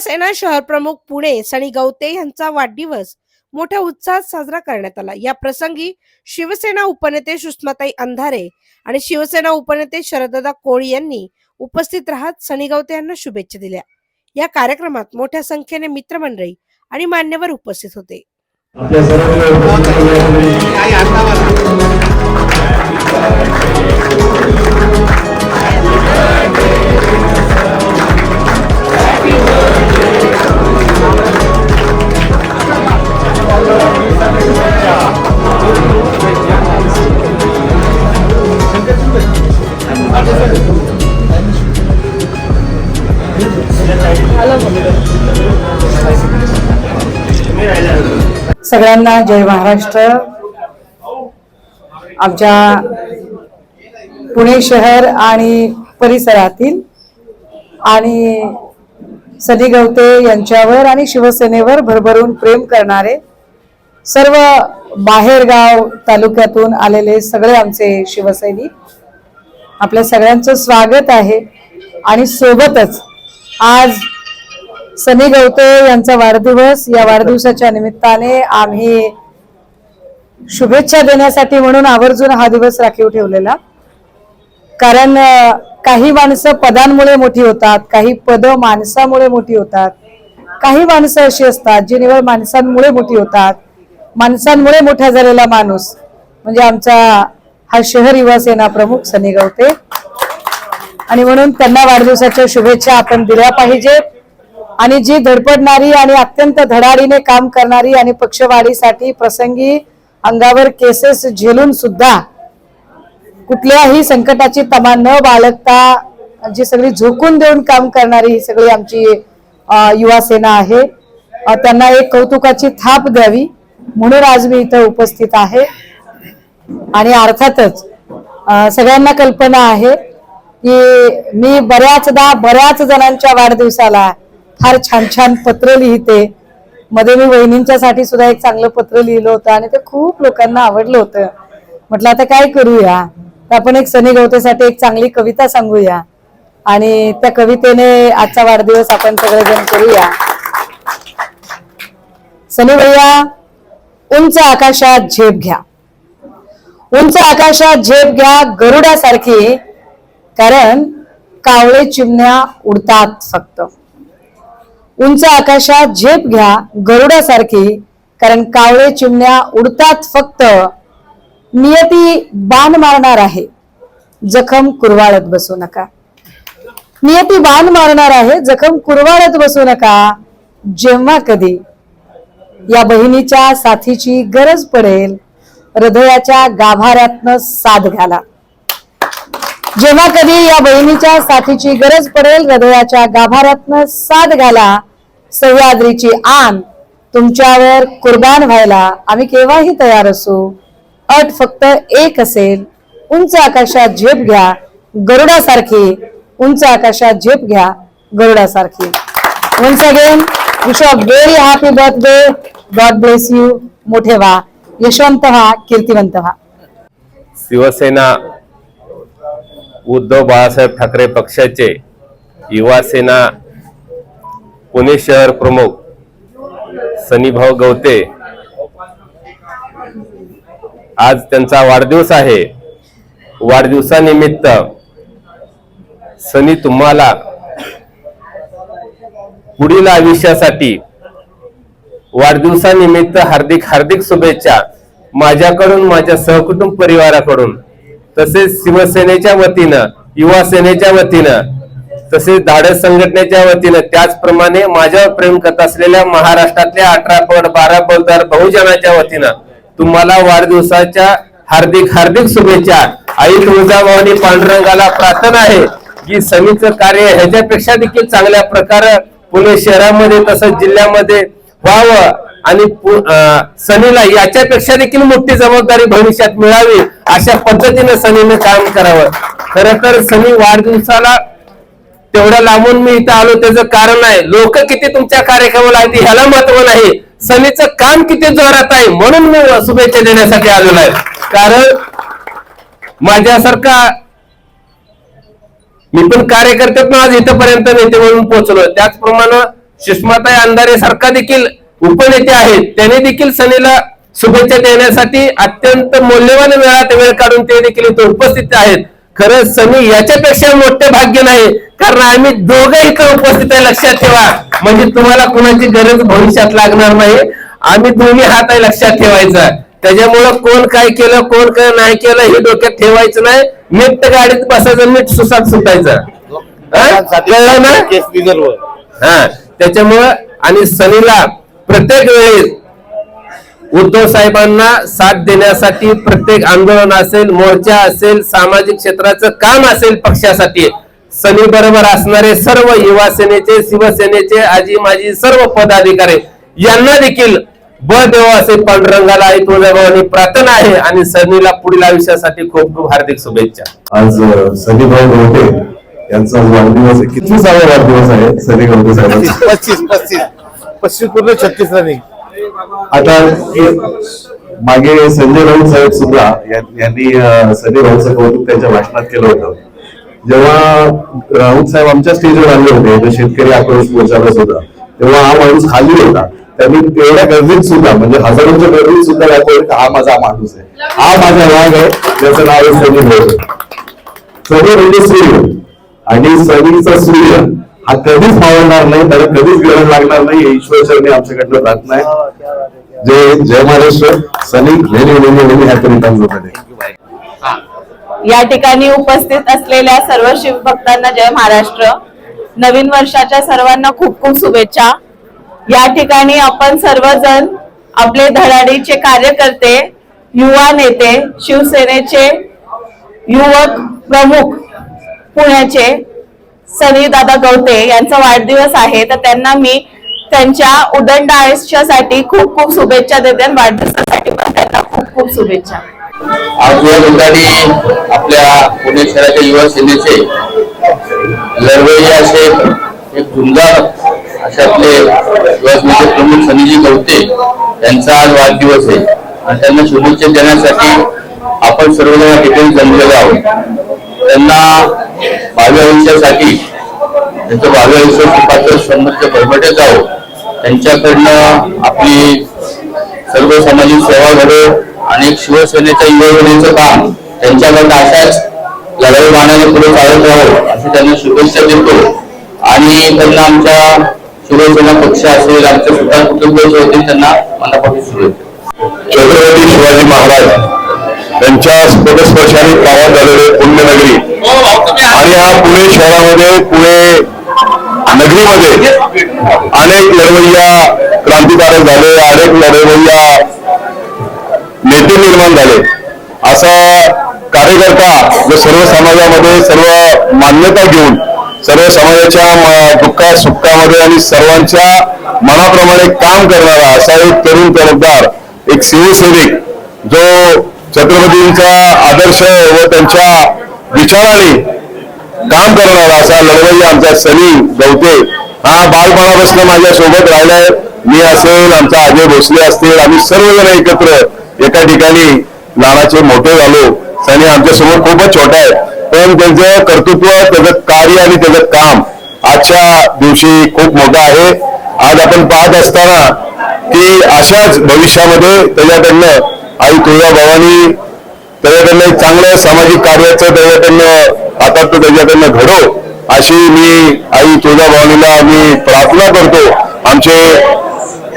शिवसेना शहर प्रमुख पुणे सनी गवते यांचा वाढदिवस मोठ्या उत्साहात साजरा करण्यात आला. या प्रसंगी शिवसेना उपनेते सुषमाताई अंधारे आणि शिवसेना उपनेते शरददादा कोळी यांनी उपस्थित राहत सनी गवते यांना शुभेच्छा दिल्या. या कार्यक्रमात मोठ्या संख्येने मित्रमंडळी आणि मान्यवर उपस्थित होते. सगळ्यांना जय महाराष्ट्र. आमच्या पुणे शहर आणि परिसरातील आणि सनी गवते यांच्यावर आणि शिवसेनेवर भरभरून प्रेम करणारे सर्व बाहेरगाव तालुक्यातून आलेले सगळे आमचे शिवसैनिक आपल्या सगळ्यांचं स्वागत आहे आणि सोबतच आज सनी गवते यांचा वाढदिवस या वाढदिवसाच्या निमित्ताने आम्ही शुभेच्छा देण्यासाठी म्हणून आवर्जून हा दिवस राखीव ठेवलेला. कारण काही माणसं पदांमुळे मोठी होतात काही पद माणसामुळे मोठी होतात काही माणसं अशी असतात जी निवड माणसांमुळे मोठी होतात. माणसांमुळे मोठा झालेला माणूस म्हणजे आमचा हा शहर युवा सेना प्रमुख सनी गवते. आणि म्हणून त्यांना वाढदिवसाच्या शुभेच्छा आपण दिल्या पाहिजेत. आणि जी धडपडणारी आणि अत्यंत धडाडीने काम करणारी आणि पक्षवाढीसाठी प्रसंगी अंगावर केसेस झेलून सुद्धा कुठल्याही संकटाची तमा न बाळगता जी सगळी झोकून देऊन काम करणारी ही सगळी आमची युवा सेना आहे. त्यांना एक कौतुकाची थाप द्यावी म्हणून आज मी इथं उपस्थित आहे. आणि अर्थातच सगळ्यांना कल्पना आहे की मी बऱ्याचदा बऱ्याच जणांच्या वाढदिवसाला फार छान छान पत्र लिहिते. मध्ये मी वहिनींच्यासाठी सुद्धा एक चांगलं पत्र लिहिलं होतं आणि ते खूप लोकांना आवडलं होतं. म्हटलं आता काय करूया? तर आपण एक सनी गवतेसाठी एक चांगली कविता सांगूया. आणि त्या कवितेने आजचा वाढदिवस आपण सगळेजण करूया. सनी भैया उंच आकाशात झेप घ्या. उंच आकाशात झेप घ्या गरुडासारखी कारण कावळे चिमण्या उडतात फक्त. उंच आकाशात झेप घ्या गरुडासारखी कारण कावळे चिमण्या उडतात फक्त. नियती बाण मारणार आहे. जखम कुरवाळत बसू नका. नियती बाण मारणार आहे जखम कुरवाळत बसू नका. जेव्हा कधी या बहिणीच्या साथीची गरज पडेल हृदयाच्या गाभाऱ्यातनं साथ घाला जेव्हा कधी या बहिणीच्या साथीची गरज पडेल हृदयाच्या गाभाऱ्यातनं साथ घाला सह्याद्रीची आन तुमच्यावर कुर्बान व्हायला आम्ही केव्हाही तयार असू. अट फक्त एक असेल. उंच आकाशात झेप घ्या. गरुडासारखी उंच आकाशात झेप घ्या. गरुडासारखी. Once again wish a very happy birthday God bless you मोठे व्हा. यशवंत व्हा. कीर्तिवंत व्हा. शिवसेना उद्धव बाळासाहेब ठाकरे पक्षाचे युवासेना पुणे शहर प्रमुख सनीभाऊ गवते. आज त्यांचा वाढदिवस आहे. वाढदिवसानिमित्त सनी तुम्हाला पुढील आयुष्यासाठी वाढदिवसानिमित्त हार्दिक हार्दिक शुभेच्छा माझ्याकडून माझ्या सहकुटुंब परिवाराकडून तसेच शिवसेनेच्या वतीनं युवा सेनेच्या वतीनं तसेच धाडस संघटनेच्या वतीनं त्याचप्रमाणे माझ्यावर प्रेम करत असलेल्या महाराष्ट्रातल्या अठरा पट बारा पददार बहुजनाच्या वतीनं तुम्हाला वाढदिवसाच्या हार्दिक हार्दिक शुभेच्छा. आई तुळजाभवानी पांडुरंगाला प्रार्थना आहे की सनीचं कार्य ह्याच्यापेक्षा देखील चांगल्या प्रकारे पुणे शहरामध्ये तसंच जिल्ह्यामध्ये व्हावं आणि पु- अं, सनीला याच्यापेक्षा देखील मोठी जबाबदारी भविष्यात मिळावी अशा पद्धतीने सनीने काम करावं. खर तर सनी वाढदिवसाला तेवढ्या लांबून मी इथं आलो त्याचं कारण आहे. लोक किती तुमच्या कार्यक्रमाला आहेत ह्याला महत्त्व नाही. सनीचं काम किती जोरात आहे म्हणून मी शुभेच्छा देण्यासाठी आलेलो आहे. कारण माझ्यासारखा मी पण कार्यकर्त्यातून आज इथपर्यंत नेते म्हणून पोहोचलो त्याचप्रमाणे सुषमाताई अंधारे सारखा देखील उपनेते आहेत. त्याने देखील सनीला शुभेच्छा देण्यासाठी अत्यंत मौल्यवान वेळात वेळ काढून ते देखील इथे उपस्थित आहेत. खरं सनी याच्यापेक्षा मोठे भाग्य नाही. कारण आम्ही दोघं इथं उपस्थित आहे लक्षात ठेवा. म्हणजे तुम्हाला कुणाची गरज भविष्यात लागणार नाही. आम्ही दोन्ही हात आहे लक्षात ठेवायचा. त्याच्यामुळं कोण काय केलं कोण काय नाही केलं हे डोक्यात ठेवायचं नाही. नीट गाडीत बसायचं नीट सुसाट सुटायचं. हा? ना? हा. त्याच्यामुळं आणि सनीला प्रत्येक वेळेस उद्धव साहेबांना साथ देण्यासाठी प्रत्येक आंदोलन असेल मोर्चा असेल सामाजिक क्षेत्राचं काम असेल पक्षासाठी. सनी बरोबर असणारे सर्व युवा सेनेचे शिवसेनेचे आजी माजी सर्व पदाधिकारी यांना देखील बळ देवा असे पांडुरंगाला आई तुळजाभवानी प्रार्थना आहे आणि सनीला पुढील आयुष्यासाठी खूप खूप हार्दिक शुभेच्छा. आज अ, सनीभाऊ गवटे यांचा वाढदिवस आहे. कितवीसावा वाढदिवस आहे सनी गवटे साहेबांचा? पस्तीस पस्तीस. पस्तीस पूर्ण छत्तीस रनिंग. आता मागे संजय राऊत साहेब सुद्धा यांनी संजय राऊतचं कौतुक त्यांच्या भाषणात केलं होतं. जेव्हा राऊत साहेब आमच्या स्टेजवर आले होते शेतकरी आक्रोश मोर्चाला सुद्धा तेव्हा हा माणूस खाली होता. त्यांनी एवढ्या गर्दीत सुद्धा म्हणजे हजारोंच्या गर्दीत सुद्धा दाखवलं की हा माझा माणूस आहे. हा माझा वाघ आहे ज्याचं नाव आहे. सनी सनी म्हणजे सूर्य. आणि सनीचा सूर्य. हा कधीच मावळणार नाही त्याला कधीच गरज लागणार नाही हे ईश्वर चरणी आमच्याकडनं प्रार्थना आहे. जय जय Maharashtra. Sunny very very very happy day या ठिकाणी उपस्थित असलेल्या सर्व शिवभक्तांना जय महाराष्ट्र. नवीन वर्षाच्या सर्वांना खूप खूप शुभेच्छा. या ठिकाणी आपण सर्वजण आपले धडाडीचे कार्यकर्ते युवा नेते शिवसेनेचे युवक प्रमुख पुण्याचे सनी दादा गवते यांचा वाढदिवस आहे. तर त्यांना मी त्यांच्या उदंड आयुष्यासाठी खूप खूप शुभेच्छा देते आणि वाढदिवसासाठी पण त्यांना खूप खूप शुभेच्छा. आज या ठिकाणी आपल्या पुणे शहराच्या युवा सेनेचे लढवय्ये असे एक झुंजार असे आपले युवा सेनेचे प्रमुख सनीजी गवते यांचा आज वाढदिवस आहे. आणि त्यांना शुभेच्छा देण्यासाठी आपण सर्वजण ठिकाणी जमलेलो आहोत. त्यांना भावी आयुष्यासाठी त्यांचं भावी आयुष्य सुखाचं समृद्ध भरभटे जावं. त्यांच्याकडनं आपली सर्व सामाजिक सेवा घडो आणि शिवसेनेच्या युवजनेचं काम त्यांच्याकडनं अशाच लढाई मानाने पुढे चालत राहावं अशी त्यांना शुभेच्छा देतो. आणि त्यांना आमच्या शिवसेना पक्ष असेल आमच्या सुद्धा कुटुंबाचे होते त्यांना मनापासून शुभेच्छा. छत्रपती शिवाजी महाराज त्यांच्या स्फोटस्पर्शाने प्रवास झालेले पुण्यनगरी. आणि हा पुणे शहरामध्ये पुणे नगरीमध्ये अनेक लढवय्या क्रांतिकारक झाले अनेक लढवय्या नेते निर्माण झाले. असा कार्यकर्ता जो सर्व समाजामध्ये सर्व मान्यता घेऊन सर्व समाजाच्या म- दुःखा सुखामध्ये आणि सर्वांच्या मनाप्रमाणे काम करणारा असा एक तरुण तरुणदार एक शिवसैनिक जो छत्रपतींचा आदर्श व त्यांच्या विचाराने काम करणारा असा लढवय्या आमचा सनी गवते. हा बालपणापासून माझ्या सोबत राहिलाय. मी असेल आमचा अजय भोसले असतील आम्ही सर्वजण एकत्र एका ठिकाणी नानाचे मोठे झालो. सनी आमच्यासमोर खूपच छोटा आहे. पण त्यांचं कर्तृत्व त्याचं कार्य आणि त्याचं काम आजच्या दिवशी खूप मोठं आहे. आज आपण पाहत असताना की अशाच भविष्यामध्ये त्याच्याकडनं आई तुळजाभवानी त्याच्याकडनं एक चांगलं सामाजिक कार्याचं त्याच्याकडनं आता तो त्याच्याकडनं घडो अशी मी आई तुळजाभवानीला मी प्रार्थना करतो. आमचे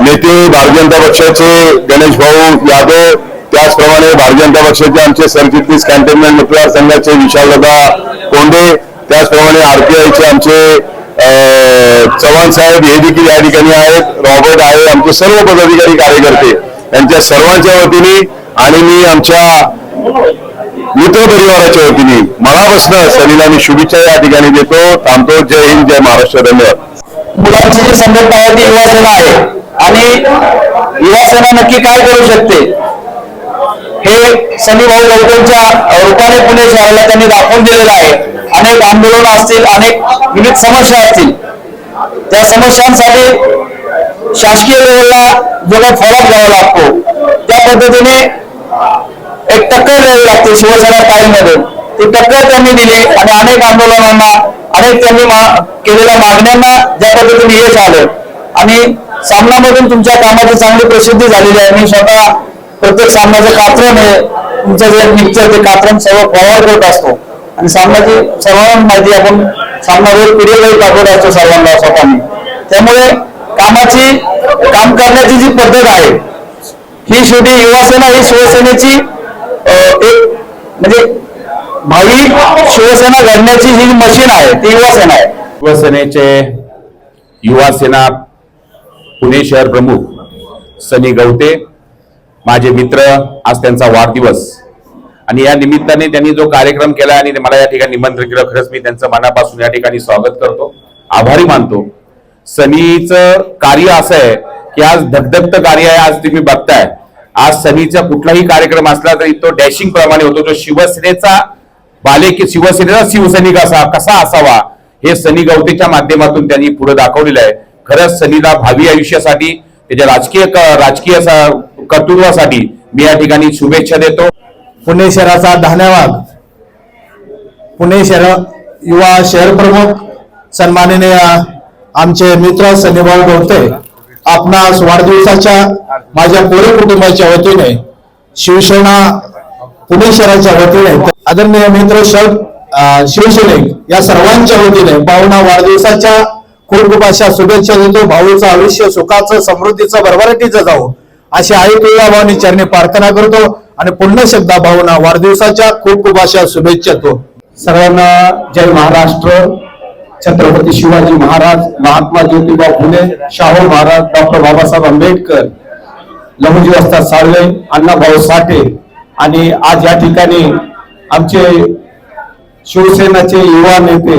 नेते भारतीय जनता पक्षाचे गणेश भाऊ यादव त्याचप्रमाणे भारतीय जनता पक्षाचे आमचे सरचिटणीस कॅन्टोन्मेंट मतदारसंघाचे विशालदा कोंडे त्याचप्रमाणे आरपीआयचे आमचे चव्हाण साहेब हे देखील या ठिकाणी आहेत. रॉबर्ट आहे आमचे सर्व पदाधिकारी कार्यकर्ते. यांच्या सर्वांच्या वतीने आणि मी आमच्या मित्र परिवाराच्या वतीने मनापासून सलीला मी शुभेच्छा या ठिकाणी देतो. थांबतो. जय हिंद जय महाराष्ट्र धन्यवाद. मुलांची जी संघटना आहे ती युवा सेना आहे आणि युवा सेना नक्की काय करू शकते? हे सनी भाऊ गौतमच्या रूपाने पुणे शहराला त्यांनी दाखवून दिलेलं आहे. अनेक आंदोलन असतील अनेक विविध समस्या असतील. त्या समस्यांसाठी शासकीय लेवलला जो फॉलोअप घ्यावा लागतो. त्या पद्धतीने एक टक्कर द्यावी लागते शिवसेना टाईममध्ये ती टक्कर त्यांनी दिली आणि अनेक आंदोलनांना अनेक त्यांनी मा- केलेल्या मागण्यांना ज्या पद्धतीने यश आलं. आणि सामनामधून तुमच्या कामाची चांगली प्रसिद्धी झालेली आहे. मी स्वतः प्रत्येक सामन्याचं कात्रण आहे तुमचं जे निघतं ते कात्रण सर्व फॉरवर्ड करत असतो. आणि सामनाची सर्वांना माहिती आपण सामना रोज पिरियड दाखवत असतो सर्वांना स्वतःने. त्यामुळे कामाची काम करण्याची जी पद्धत आहे ही शेवटी युवासेना ही शिवसेनेची एक म्हणजे भावी शिवसेना घडण्याची ही मशीन आहे ती युवासेना आहे. शिवसेनेचे युवासेना पुणे शहर प्रमुख सनी गवते माझे मित्र आज त्यांचा वाढदिवस. आणि या निमित्ताने त्यांनी जो कार्यक्रम केला आणि मला या ठिकाणी निमंत्रण केलं खरंच मी त्यांचं मनापासून या ठिकाणी स्वागत करतो. आभारी मानतो. सनीचं कार्य असं आहे की आज धगधगत कार्य आहे आज तुम्ही बघताय. आज सनीचा कुठलाही कार्यक्रम असला तरी तो डॅशिंग प्रमाणे होतो. जो शिवसेनेचा बाले की शिवसेनेचा शिवसैनिक असा कसा असावा हे सनी गवतेच्या माध्यमातून त्यांनी पुढे दाखवलेलं आहे. खरंच सनीला भावी आयुष्यासाठी त्याच्या राजकीय राजकीय कर्तृत्वासाठी मी या ठिकाणी शुभेच्छा देतो. पुणे शहराचा धन्यवाद. पुणे शहर युवा शहर प्रमुख सन्माननीय आमचे मित्र सनीभाऊ गवते आपणास वाढदिवसाच्या माझ्या पुढे कुटुंबाच्या वतीने शिवसेना पुणे शहराच्या वतीने आदरणीय मित्र शहर अं, शिवसैनिक या सर्वांच्या वतीने भाऊना वाढदिवसाच्या खूप खूप अशा शुभेच्छा देतो. भाऊचं आयुष्य सुखाचं समृद्धीचं भरभराटीचं जाऊ अशी आई तुळजा भाऊनी चरणी प्रार्थना करतो आणि पुन्हा शब्दा भाऊना वाढदिवसाच्या खूप खूप अशा शुभेच्छा देतो. सर्वांना जय महाराष्ट्र. छत्रपती शिवाजी महाराज महात्मा ज्योतिबा फुले शाहू महाराज डॉक्टर बाबासाहेब आंबेडकर लहुजी वस्ताद साळवे अण्णाभाऊ साठे आणि आज या ठिकाणी आमचे शिवसेनाचे युवा नेते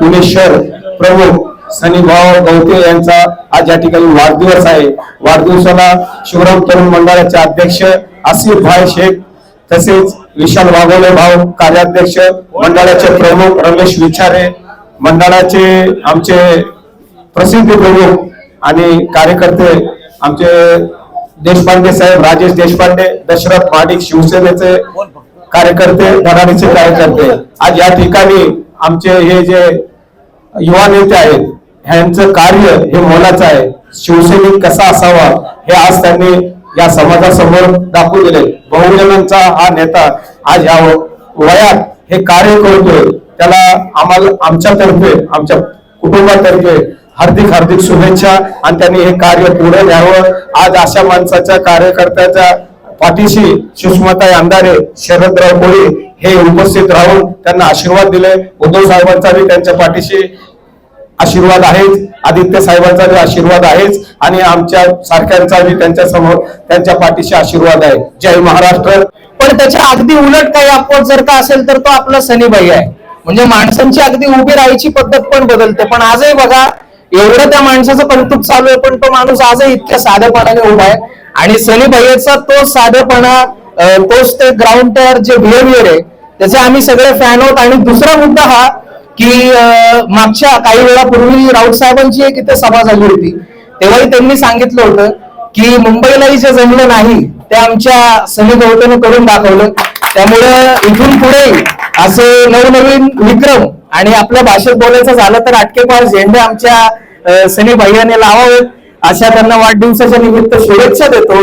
पुणे शहर प्रमुख सनीभाऊ गवते यांचा आज या ठिकाणी वाढदिवस आहे. वाढदिवसाला शिवराम तरुण मंडळाचे अध्यक्ष आसिफ भाई शेख तसेच विशाल वाघोले भाऊ कार्याध्यक्ष मंडळाचे प्रमुख रमेश विचारे मंडळाचे आमचे प्रसिद्ध प्रमुख आणि कार्यकर्ते आमचे देशपांडे साहेब राजेश देशपांडे दशरथ माडिक शिवसेनेचे कार्यकर्ते धडाडीचे कार्यकर्ते. आज या ठिकाणी आमचे हे जे युवा नेते आहेत ह्यांचं कार्य हे मोलाचं आहे. शिवसैनिक कसा असावा हे आज त्यांनी या समाजासमोर दाखवून दिले. बहुजनांचा हा नेता आज या वयात हे कार्य करतोय. त्याला आम्हाला आमच्यातर्फे आमच्या कुटुंबातर्फे हार्दिक हार्दिक शुभेच्छा. आणि त्यांनी हे कार्य पुढे न्यावं. आज अशा माणसाच्या कार्यकर्त्याच्या पाठीशी सुषमाताई अंधारे शरदराव कोळी हे उपस्थित राहून त्यांना आशीर्वाद दिले. उद्धव साहेबांचा बी त्यांच्या पाठीशी आशीर्वाद आहेच. आदित्य साहेबांचा बी आशीर्वाद आहेच. आणि आमच्या सारख्यांचा बी त्यांच्यासमोर त्यांच्या पाठीशी आशीर्वाद आहे. जय महाराष्ट्र. पण त्याच्या अगदी उलट काही अपवाद जर का असेल तर तो आपला सनीबाई आहे. म्हणजे माणसांची अगदी उभी राहायची पद्धत पण बदलते. पण आजही बघा एवढं त्या माणसाचं कौतुक चालू आहे पण तो माणूस आजही इतक्या साधेपणाने उभा आहे. आणि सनीबाईचा तो साधेपणा तोच ते ग्राउंड जे बिहेवियर आहे त्याचे आम्ही सगळे फॅन आहोत. आणि दुसरा मुद्दा हा की मागच्या काही वेळापूर्वी राऊत साहेबांची एक इथे सभा झाली होती. तेव्हाही त्यांनी सांगितलं होतं की मुंबईलाही जे जमलं नाही ते आमच्या सनी गौतम करून दाखवलं. त्यामुळे इथून पुढे असे नवनवीन विक्रम आणि आपल्या भाषेत बोलायचं झालं तर अटकेपार झेंडे आमच्या अं, सनी भैयाने लावावेत. अशा त्यांना वाढदिवसाच्या निमित्त शुभेच्छा देतो.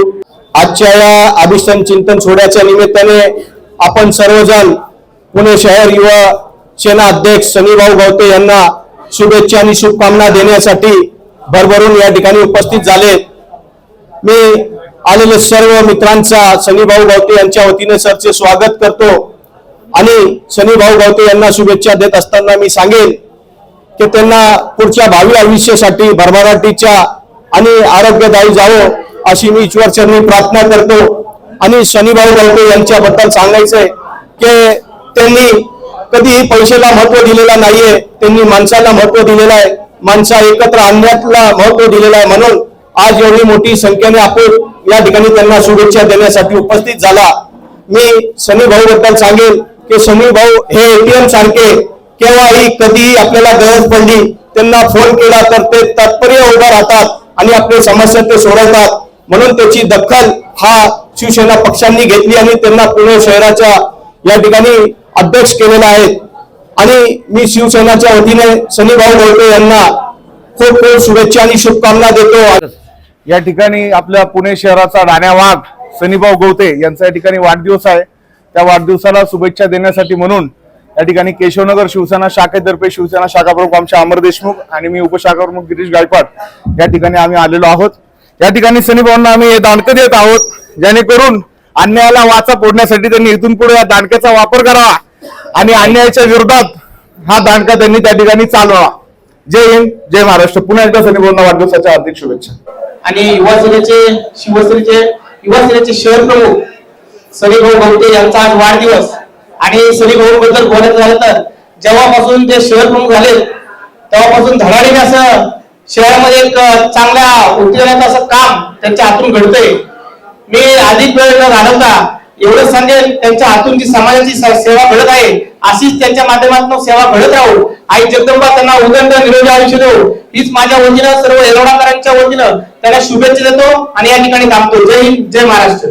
आजच्या या अभिष्टन चिंतन सोहळ्याच्या निमित्ताने आपण सर्वजण पुणे शहर युवा सेना अध्यक्ष सनीभाऊ गवते यांना शुभेच्छा आणि शुभकामना देण्यासाठी भरभरून या ठिकाणी उपस्थित झाले. मी आलेले सर्व मित्रांचा सनीभाऊ गवते यांच्या वतीने सरचे स्वागत करतो. आणि सनीभाऊ गावते यांना शुभेच्छा देत असताना मी सांगेन की त्यांना पुढच्या भावी आयुष्यासाठी भरभराटीच्या आणि आरोग्यदायी जावं अशी मी ईश्वरचरणी प्रार्थना करतो. आणि शनिभाऊ गावते यांच्याबद्दल सांगायचंय की त्यांनी कधीही पैशाला महत्त्व दिलेला नाहीये. त्यांनी माणसाला महत्त्व दिलेलं आहे. माणसा एकत्र आणण्याला महत्त्व दिलेलं आहे म्हणून आज एवढी मोठी संख्येने आपण या ठिकाणी त्यांना शुभेच्छा देण्यासाठी उपस्थित झाला. मी सनी भाऊ बद्दल सांगेन की सनी भाऊ हे एटीएम सारखे केव्हाही कधीही आपल्याला गरज पडली त्यांना फोन केला तर ते तात्पर्य उभा राहतात आणि आपले समस्या ते सोडवतात. म्हणून त्याची दखल हा शिवसेना पक्षांनी घेतली आणि त्यांना पुणे शहराच्या या ठिकाणी अध्यक्ष केलेला आहे आणि मी शिवसेनाच्या वतीने सनी भाऊ यांना खूप खूप शुभेच्छा आणि शुभकामना देतो. या ठिकाणी आपल्या पुणे शहराचा राण्या वाघ सनीभाऊ गवते यांचा या ठिकाणी वाढदिवस आहे. त्या वाढदिवसाला शुभेच्छा देण्यासाठी म्हणून या ठिकाणी केशवनगर शिवसेना शाखेतर्फे शिवसेना शाखा प्रमुख आमचे अमर देशमुख आणि मी उपशाखा प्रमुख गिरीश गायकवाड या ठिकाणी आम्ही आलेलो आहोत. या ठिकाणी सनीभाऊंना आम्ही हे दांडकं देत आहोत. जेणेकरून अन्यायाला वाचा फोडण्यासाठी त्यांनी इथून पुढे या दांडक्याचा वापर करावा आणि अन्यायाच्या विरोधात हा दांडका त्यांनी त्या ठिकाणी चालवावा. जय हिंद जय महाराष्ट्र. पुन्हा एकदा सनीभाऊंना वाढदिवसाच्या हार्दिक शुभेच्छा. आणि युवा सेनेचे शिवसेनेचे युवा सेनेचे शहर प्रमुख सनीभाऊ गवते यांचा आज वाढदिवस. आणि सनीभाऊ बद्दल बोलायचं झालं तर जेव्हापासून ते शहर प्रमुख झाले तेव्हापासून धडाडीने असं शहरामध्ये एक चांगल्या उत्तेजनाचं असं काम त्यांच्या हातून घडतंय. मी अधिक वेळ न घालवता एवढं सांगेल त्यांच्या हातून जी समाजाची सेवा घडत आहे अशीच त्यांच्या माध्यमातून सेवा घडत राहू. आई जगदंबा त्यांना उदंड निरोगी आयुष्य देऊ. हीच माझ्या वतीनं सर्व एरोडाकरांच्या वतीनं त्यांना शुभेच्छा देतो आणि या ठिकाणी थांबतो. जय हिंद जय महाराष्ट्र.